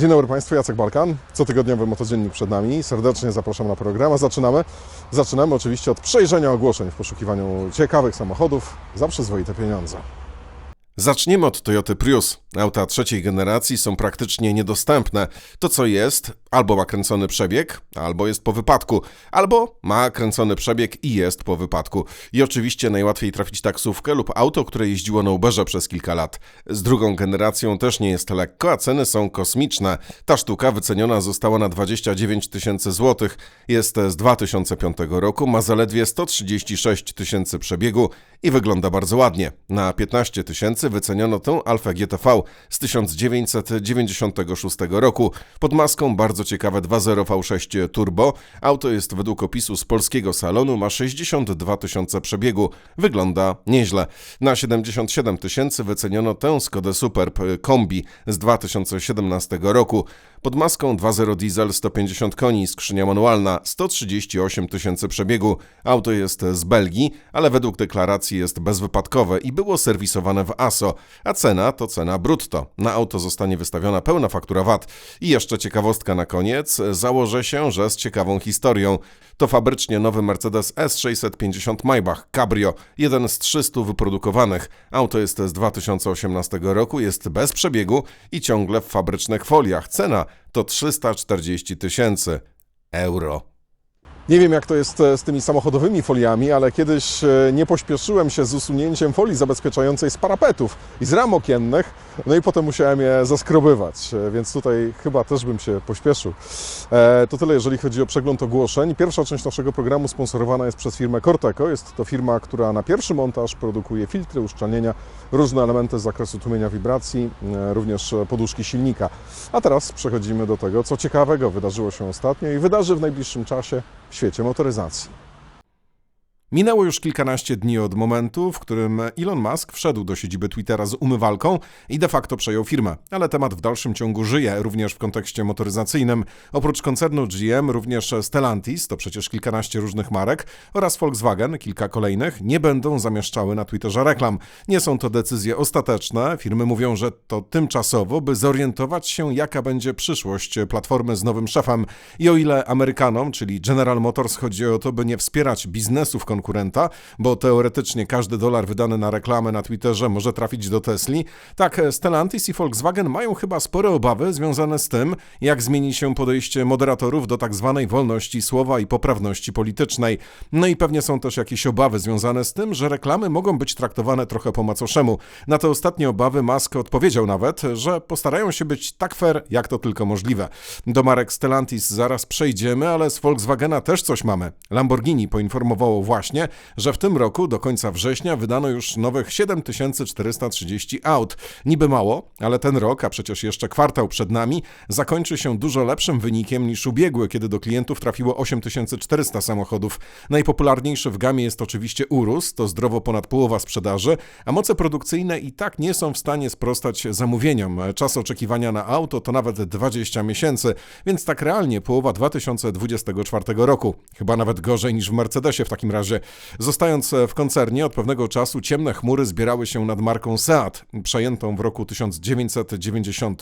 Dzień dobry Państwu, Jacek Balkan. Cotygodniowy motodziennik przed nami. Serdecznie zapraszam na program. A zaczynamy. Zaczynamy oczywiście od przejrzenia ogłoszeń w poszukiwaniu ciekawych samochodów za przyzwoite pieniądze. Zaczniemy od Toyota Prius. Auta trzeciej generacji są praktycznie niedostępne. To co jest, albo ma kręcony przebieg, albo jest po wypadku, albo ma kręcony przebieg i jest po wypadku. I oczywiście najłatwiej trafić taksówkę lub auto, które jeździło na Uberze przez kilka lat. Z drugą generacją też nie jest lekko, a ceny są kosmiczne. Ta sztuka wyceniona została na 29 tysięcy złotych. Jest z 2005 roku, ma zaledwie 136 tysięcy przebiegu i wygląda bardzo ładnie. Na 15 tysięcy wyceniono tę Alfa GTV z 1996 roku. Pod maską bardzo ciekawe 2.0 V6 Turbo. Auto jest według opisu z polskiego salonu, ma 62 tysiące przebiegu. Wygląda nieźle. Na 77 tysięcy wyceniono tę Skodę Superb Kombi z 2017 roku. Pod maską 2.0 diesel 150 koni, skrzynia manualna, 138 tysięcy przebiegu. Auto jest z Belgii, ale według deklaracji jest bezwypadkowe i było serwisowane w ASO, a cena to cena brutto. Na auto zostanie wystawiona pełna faktura VAT. I jeszcze ciekawostka na koniec. Założę się, że z ciekawą historią. To fabrycznie nowy Mercedes S650 Maybach Cabrio, jeden z 300 wyprodukowanych. Auto jest z 2018 roku, jest bez przebiegu i ciągle w fabrycznych foliach. Cena to 340 tysięcy euro. Nie wiem, jak to jest e, z tymi samochodowymi foliami, ale kiedyś e, nie pośpieszyłem się z usunięciem folii zabezpieczającej z parapetów i z ram okiennych, no i potem musiałem je zaskrobywać, e, więc tutaj chyba też bym się pośpieszył. To tyle, jeżeli chodzi o przegląd ogłoszeń. Pierwsza część naszego programu sponsorowana jest przez firmę Corteco. Jest to firma, która na pierwszy montaż produkuje filtry, uszczelnienia, różne elementy z zakresu tłumienia wibracji, również poduszki silnika. A teraz przechodzimy do tego, co ciekawego wydarzyło się ostatnio i wydarzy w najbliższym czasie w świecie motoryzacji. Minęło już kilkanaście dni od momentu, w którym Elon Musk wszedł do siedziby Twittera z umywalką i de facto przejął firmę. Ale temat w dalszym ciągu żyje, również w kontekście motoryzacyjnym. Oprócz koncernu GM, również Stellantis, to przecież kilkanaście różnych marek, oraz Volkswagen, kilka kolejnych, nie będą zamieszczały na Twitterze reklam. Nie są to decyzje ostateczne. Firmy mówią, że to tymczasowo, by zorientować się, jaka będzie przyszłość platformy z nowym szefem. I o ile Amerykanom, czyli General Motors, chodzi o to, by nie wspierać biznesów konkurenta, bo teoretycznie każdy dolar wydany na reklamę na Twitterze może trafić do Tesli, tak Stellantis i Volkswagen mają chyba spore obawy związane z tym, jak zmieni się podejście moderatorów do tak zwanej wolności słowa i poprawności politycznej. No i pewnie są też jakieś obawy związane z tym, że reklamy mogą być traktowane trochę po macoszemu. Na te ostatnie obawy Musk odpowiedział nawet, że postarają się być tak fair, jak to tylko możliwe. Do marek Stellantis zaraz przejdziemy, ale z Volkswagena też coś mamy. Lamborghini poinformowało właśnie, że w tym roku do końca września wydano już nowych 7430 aut. Niby mało, ale ten rok, a przecież jeszcze kwartał przed nami, zakończy się dużo lepszym wynikiem niż ubiegły, kiedy do klientów trafiło 8400 samochodów. Najpopularniejszy w gamie jest oczywiście Urus, to zdrowo ponad połowa sprzedaży, a moce produkcyjne i tak nie są w stanie sprostać zamówieniom. Czas oczekiwania na auto to nawet 20 miesięcy, więc tak realnie połowa 2024 roku. Chyba nawet gorzej niż w Mercedesie w takim razie. Zostając w koncernie, od pewnego czasu ciemne chmury zbierały się nad marką Seat, przejętą w roku 1990.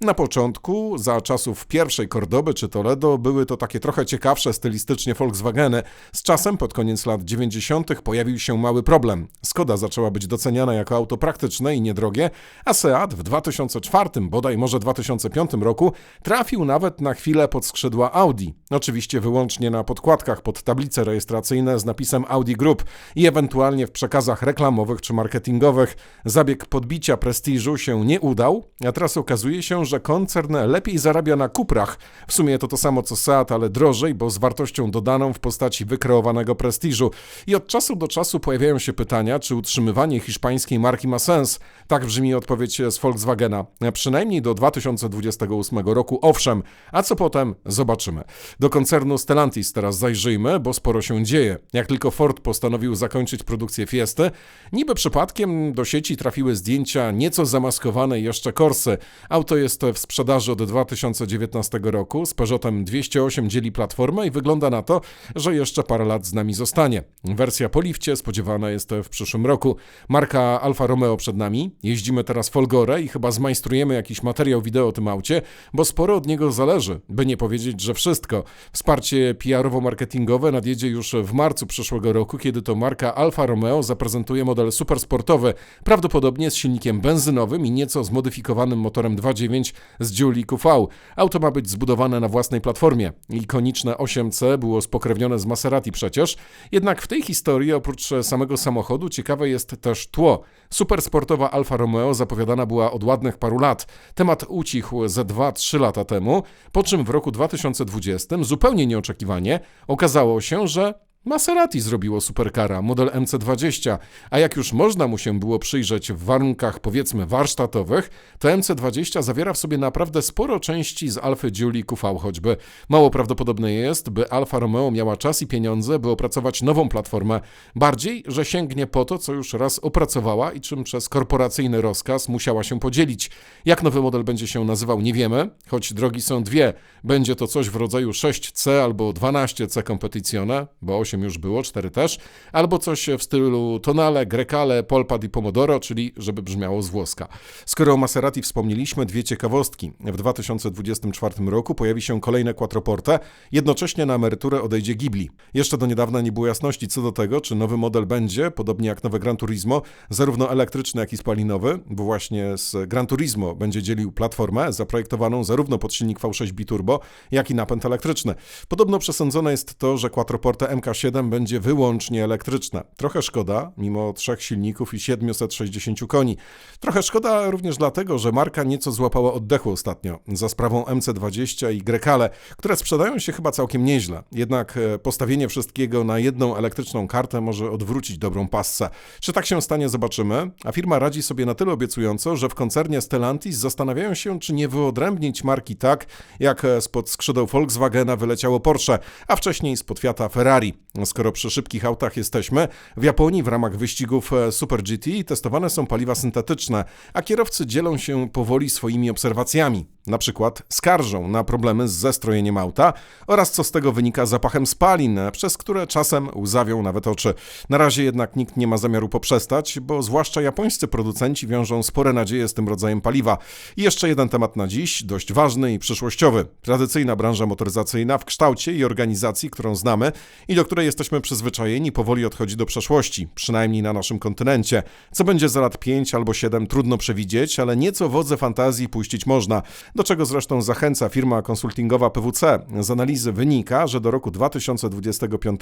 Na początku, za czasów pierwszej Cordoby czy Toledo, były to takie trochę ciekawsze stylistycznie Volkswageny. Z czasem, pod koniec lat 90., pojawił się mały problem. Skoda zaczęła być doceniana jako auto praktyczne i niedrogie, a Seat w 2004, bodaj może 2005 roku, trafił nawet na chwilę pod skrzydła Audi. Oczywiście wyłącznie na podkładkach pod tablice rejestracyjne z napisem Audi Group i ewentualnie w przekazach reklamowych czy marketingowych. Zabieg podbicia prestiżu się nie udał, a teraz okazuje się, że koncern lepiej zarabia na kuprach. W sumie to to samo co Seat, ale drożej, bo z wartością dodaną w postaci wykreowanego prestiżu. I od czasu do czasu pojawiają się pytania, czy utrzymywanie hiszpańskiej marki ma sens. Tak brzmi odpowiedź z Volkswagena. Przynajmniej do 2028 roku, owszem, a co potem zobaczymy. Do koncernu Stellantis teraz zajrzyjmy, bo sporo się dzieje. Jak tylko Ford postanowił zakończyć produkcję Fiesty, niby przypadkiem do sieci trafiły zdjęcia nieco zamaskowanej jeszcze Corsy. Auto jest w sprzedaży od 2019 roku, z Peugeotem 208 dzieli platformę i wygląda na to, że jeszcze parę lat z nami zostanie. Wersja po lifcie spodziewana jest w przyszłym roku. Marka Alfa Romeo przed nami. Jeździmy teraz Folgore i chyba zmajstrujemy jakiś materiał wideo o tym aucie, bo sporo od niego zależy, by nie powiedzieć, że wszystko. Wsparcie PR-owo-marketingowe nadjedzie już w marcu przyszłego roku, kiedy to marka Alfa Romeo zaprezentuje model supersportowy, prawdopodobnie z silnikiem benzynowym i nieco zmodyfikowanym motorem 2.9 z Joule QV. Auto ma być zbudowane na własnej platformie. Ikoniczne 8C było spokrewnione z Maserati przecież, jednak w tej historii oprócz samego samochodu ciekawe jest też tło. Supersportowa Alfa Romeo zapowiadana była od ładnych paru lat. Temat ucichł ze 2-3 lata temu, po czym w roku 2020 zupełnie nieoczekiwanie okazało się, że Maserati zrobiło superkara, model MC20, a jak już można mu się było przyjrzeć w warunkach powiedzmy warsztatowych, to MC20 zawiera w sobie naprawdę sporo części z Alfy Giuli QV choćby. Mało prawdopodobne jest, by Alfa Romeo miała czas i pieniądze, by opracować nową platformę. Bardziej, że sięgnie po to, co już raz opracowała i czym przez korporacyjny rozkaz musiała się podzielić. Jak nowy model będzie się nazywał, nie wiemy, choć drogi są dwie. Będzie to coś w rodzaju 6C albo 12C Competizione, bo 8 już było, 4 też, albo coś w stylu Tonale, Grecale, Polpad i Pomodoro, czyli żeby brzmiało z włoska. Skoro o Maserati wspomnieliśmy, dwie ciekawostki. W 2024 roku pojawi się kolejne Quattroporte, jednocześnie na emeryturę odejdzie Ghibli. Jeszcze do niedawna nie było jasności co do tego, czy nowy model będzie, podobnie jak nowe Gran Turismo, zarówno elektryczny, jak i spalinowy, bo właśnie z Gran Turismo będzie dzielił platformę zaprojektowaną zarówno pod silnik V6 biturbo, jak i napęd elektryczny. Podobno przesądzone jest to, że Quattroporte MK7 będzie wyłącznie elektryczne. Trochę szkoda, mimo trzech silników i 760 koni. Trochę szkoda również dlatego, że marka nieco złapała oddechu ostatnio za sprawą MC20 i Grecale, które sprzedają się chyba całkiem nieźle. Jednak e, postawienie wszystkiego na jedną elektryczną kartę może odwrócić dobrą passę. Czy tak się stanie, zobaczymy. A firma radzi sobie na tyle obiecująco, że w koncernie Stellantis zastanawiają się, czy nie wyodrębnić marki tak, jak e, spod skrzydeł Volkswagena wyleciało Porsche, a wcześniej spod Fiata Ferrari. Skoro przy szybkich autach jesteśmy, w Japonii w ramach wyścigów e, Super GT testowane są paliwa syntetyczne, a kierowcy dzielą się powoli swoimi obserwacjami. Na przykład skarżą na problemy z zestrojeniem auta oraz co z tego wynika zapachem spalin, przez które czasem łzawią nawet oczy. Na razie jednak nikt nie ma zamiaru poprzestać, bo zwłaszcza japońscy producenci wiążą spore nadzieje z tym rodzajem paliwa. I jeszcze jeden temat na dziś, dość ważny i przyszłościowy. Tradycyjna branża motoryzacyjna w kształcie i organizacji, którą znamy i do której jesteśmy przyzwyczajeni, powoli odchodzi do przeszłości, przynajmniej na naszym kontynencie. Co będzie za lat 5 albo 7 trudno przewidzieć, ale nieco wodze fantazji puścić można, do czego zresztą zachęca firma konsultingowa PWC. Z analizy wynika, że do roku 2025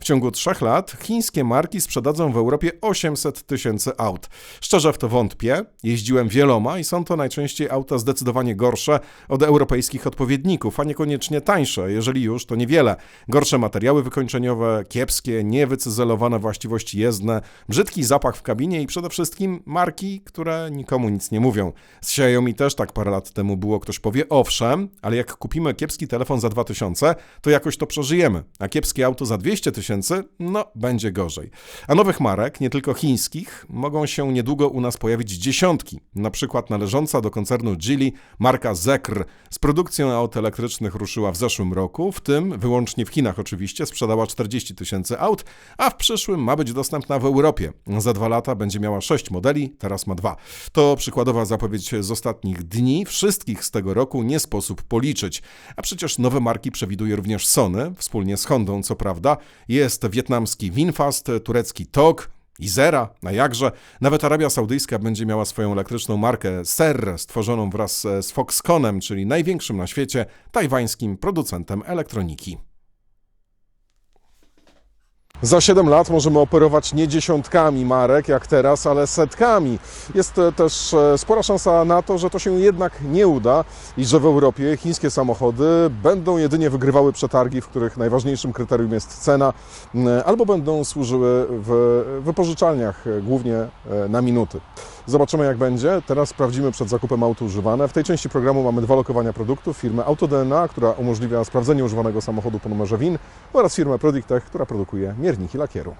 w ciągu trzech lat chińskie marki sprzedadzą w Europie 800 tysięcy aut. Szczerze w to wątpię, jeździłem wieloma i są to najczęściej auta zdecydowanie gorsze od europejskich odpowiedników, a niekoniecznie tańsze, jeżeli już to niewiele. Gorsze materiały wykończeniowe, kiepskie, niewycyzelowane właściwości jezdne, brzydki zapach w kabinie i przede wszystkim marki, które nikomu nic nie mówią. Z Xiaomi też tak parę lat temu było, ktoś powie, owszem, ale jak kupimy kiepski telefon za 2000, to jakoś to przeżyjemy, a kiepskie auto za 200 tysięcy, no będzie gorzej. A nowych marek, nie tylko chińskich, mogą się niedługo u nas pojawić dziesiątki, na przykład należąca do koncernu Geely marka Zekr z produkcją aut elektrycznych ruszyła w zeszłym roku, w tym wyłącznie w Chinach oczywiście sprzedała 40 tysięcy aut, a w przyszłym ma być dostępna w Europie. Za dwa lata będzie miała 6 modeli, teraz ma dwa. To przykładowa zapowiedź z ostatnich dni, z tego roku nie sposób policzyć. A przecież nowe marki przewiduje również Sony, wspólnie z Hondą co prawda. Jest wietnamski Winfast, turecki TOG, Izera, a jakże. Nawet Arabia Saudyjska będzie miała swoją elektryczną markę Serre, stworzoną wraz z Foxconnem, czyli największym na świecie tajwańskim producentem elektroniki. Za 7 lat możemy operować nie dziesiątkami marek jak teraz, ale setkami. Jest e, też e, spora szansa na to, że to się jednak nie uda i że w Europie chińskie samochody będą jedynie wygrywały przetargi, w których najważniejszym kryterium jest cena, albo będą służyły w wypożyczalniach, e, głównie na minuty. Zobaczymy jak będzie. Teraz sprawdzimy przed zakupem auto używane. W tej części programu mamy dwa lokowania produktów. Firmę AutoDNA, która umożliwia sprawdzenie używanego samochodu po numerze WIN oraz firmę Predictech, która produkuje mierniki lakieru.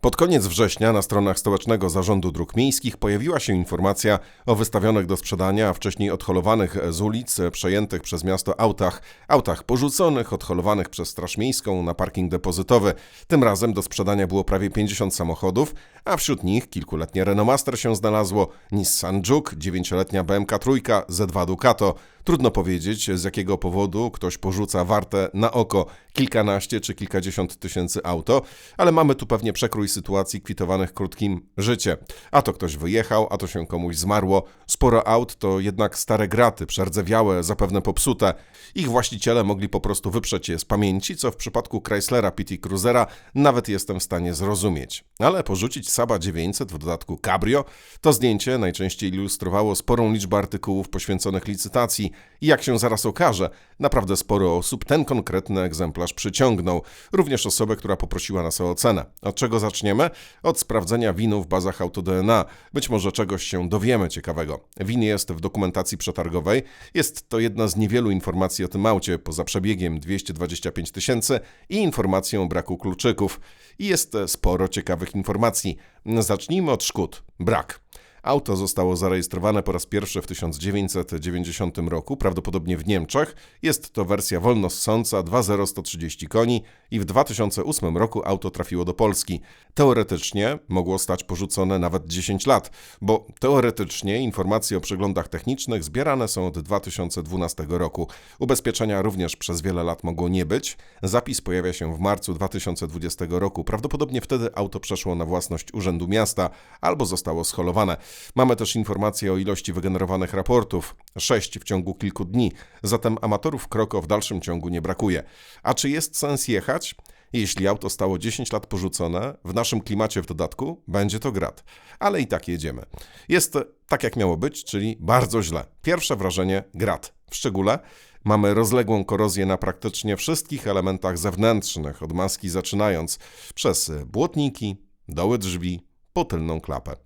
Pod koniec września na stronach Stołecznego Zarządu Dróg Miejskich pojawiła się informacja o wystawionych do sprzedania, a wcześniej odholowanych z ulic przejętych przez miasto autach, autach porzuconych, odholowanych przez Straż Miejską na parking depozytowy. Tym razem do sprzedania było prawie 50 samochodów, a wśród nich kilkuletnie Renault Master się znalazło, Nissan Juke, 9-letnia BMK Trójka, Z2 Ducato. Trudno powiedzieć, z jakiego powodu ktoś porzuca warte na oko kilkanaście czy kilkadziesiąt tysięcy auto, ale mamy tu pewnie przekrój sytuacji kwitowanych krótkim życie. A to ktoś wyjechał, a to się komuś zmarło. Sporo aut to jednak stare graty, przerdzewiałe, zapewne popsute. Ich właściciele mogli po prostu wyprzeć je z pamięci, co w przypadku Chryslera PT Cruisera nawet jestem w stanie zrozumieć. Ale porzucić Saba 900 w dodatku Cabrio, to zdjęcie najczęściej ilustrowało sporą liczbę artykułów poświęconych licytacji i jak się zaraz okaże, naprawdę sporo osób ten konkretny egzemplarz przyciągnął, również osobę, która poprosiła nas o ocenę. Od czego zaczniemy? Od sprawdzenia winu w bazach AutoDNA. Być może czegoś się dowiemy ciekawego. Win jest w dokumentacji przetargowej. Jest to jedna z niewielu informacji o tym aucie, poza przebiegiem 225 tysięcy i informacją o braku kluczyków. I jest sporo ciekawych informacji. Zacznijmy od szkód. Brak. Auto zostało zarejestrowane po raz pierwszy w 1990 roku, prawdopodobnie w Niemczech. Jest to wersja wolnossąca 2.0-130 koni i w 2008 roku auto trafiło do Polski. Teoretycznie mogło stać porzucone nawet 10 lat, bo teoretycznie informacje o przeglądach technicznych zbierane są od 2012 roku. Ubezpieczenia również przez wiele lat mogło nie być. Zapis pojawia się w marcu 2020 roku. Prawdopodobnie wtedy auto przeszło na własność Urzędu Miasta albo zostało scholowane. Mamy też informacje o ilości wygenerowanych raportów 6 w ciągu kilku dni, zatem amatorów kroko w dalszym ciągu nie brakuje. A czy jest sens jechać? Jeśli auto stało 10 lat porzucone, w naszym klimacie w dodatku, będzie to grat. Ale i tak jedziemy. Jest tak, jak miało być, czyli bardzo źle. Pierwsze wrażenie grat. W szczególe mamy rozległą korozję na praktycznie wszystkich elementach zewnętrznych, od maski zaczynając, przez błotniki, doły drzwi, po tylną klapę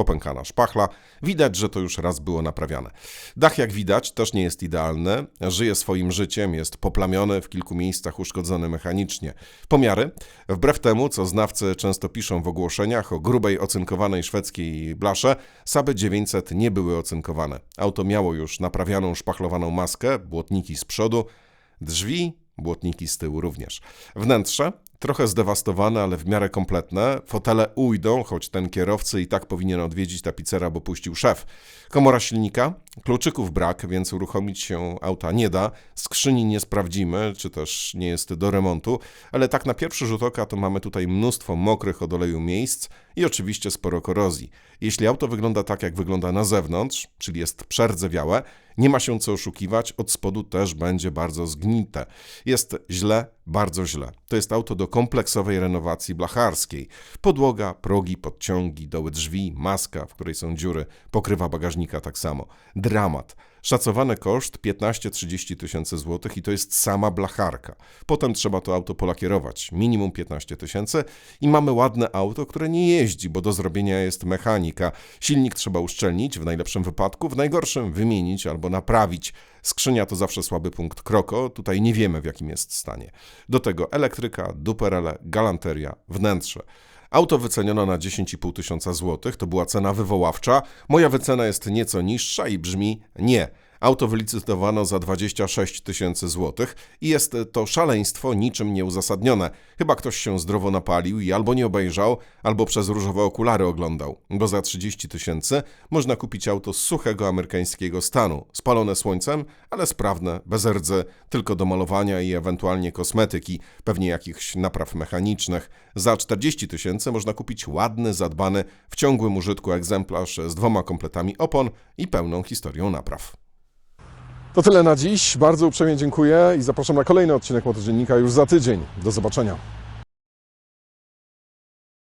popękana szpachla. Widać, że to już raz było naprawiane. Dach, jak widać, też nie jest idealny. Żyje swoim życiem, jest poplamiony, w kilku miejscach uszkodzony mechanicznie. Pomiary. Wbrew temu, co znawcy często piszą w ogłoszeniach o grubej ocynkowanej szwedzkiej blasze, Saby 900 nie były ocynkowane. Auto miało już naprawianą szpachlowaną maskę, błotniki z przodu, drzwi, błotniki z tyłu również. Wnętrze trochę zdewastowane, ale w miarę kompletne. Fotele ujdą, choć ten kierowcy i tak powinien odwiedzić tapicera, bo puścił szef. Komora silnika, kluczyków brak, więc uruchomić się auta nie da. Skrzyni nie sprawdzimy, czy też nie jest do remontu, ale tak na pierwszy rzut oka to mamy tutaj mnóstwo mokrych od oleju miejsc i oczywiście sporo korozji. Jeśli auto wygląda tak, jak wygląda na zewnątrz, czyli jest przerdzewiałe, nie ma się co oszukiwać, od spodu też będzie bardzo zgnite. Jest źle, bardzo źle. To jest auto do kompleksowej renowacji blacharskiej. Podłoga, progi, podciągi, doły drzwi, maska, w której są dziury, pokrywa bagażnika tak samo. Dramat. Szacowany koszt 15-30 tysięcy złotych i to jest sama blacharka. Potem trzeba to auto polakierować, minimum 15 tysięcy i mamy ładne auto, które nie jeździ, bo do zrobienia jest mechanika. Silnik trzeba uszczelnić, w najlepszym wypadku, w najgorszym wymienić albo naprawić. Skrzynia to zawsze słaby punkt kroko, tutaj nie wiemy w jakim jest stanie. Do tego elektryka, duperele, galanteria, wnętrze. Auto wyceniono na 10,5 tysiąca złotych, to była cena wywoławcza. Moja wycena jest nieco niższa i brzmi nie. Auto wylicytowano za 26 tysięcy złotych i jest to szaleństwo niczym nieuzasadnione. Chyba ktoś się zdrowo napalił i albo nie obejrzał, albo przez różowe okulary oglądał. Bo za 30 tysięcy można kupić auto z suchego amerykańskiego stanu, spalone słońcem, ale sprawne, bez rdzy, tylko do malowania i ewentualnie kosmetyki, pewnie jakichś napraw mechanicznych. Za 40 tysięcy można kupić ładny, zadbany, w ciągłym użytku egzemplarz z dwoma kompletami opon i pełną historią napraw. To tyle na dziś. Bardzo uprzejmie dziękuję i zapraszam na kolejny odcinek Motodziennika już za tydzień. Do zobaczenia.